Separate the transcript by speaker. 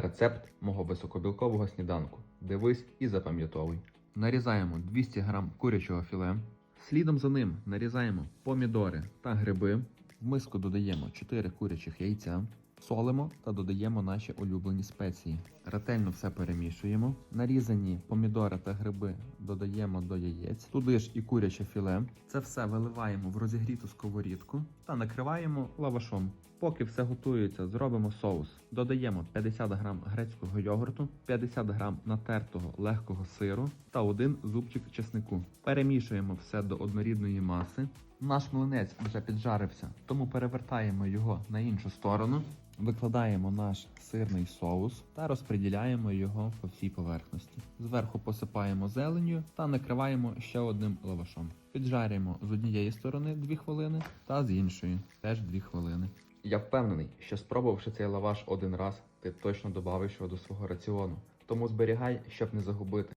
Speaker 1: Рецепт мого високобілкового сніданку. Дивись і запам'ятовуй. Нарізаємо 200 г курячого філе. Слідом за ним нарізаємо помідори та гриби. В миску додаємо 4 курячих яйця. Солимо та додаємо наші улюблені спеції. Ретельно все перемішуємо. Нарізані помідори та гриби додаємо до яєць. Туди ж і куряче філе. Це все виливаємо в розігріту сковорідку та накриваємо лавашом. Поки все готується, зробимо соус. Додаємо 50 г грецького йогурту, 50 г натертого легкого сиру та один зубчик чеснику. Перемішуємо все до однорідної маси. Наш млинець вже піджарився, тому перевертаємо його на іншу сторону. Викладаємо наш сирний соус та розподіляємо його по всій поверхності. Зверху посипаємо зеленню та накриваємо ще одним лавашом. Піджарюємо з однієї сторони 2 хвилини та з іншої теж 2 хвилини. Я впевнений, що спробувавши цей лаваш один раз, ти точно додавиш його до свого раціону. Тому зберігай, щоб не загубити.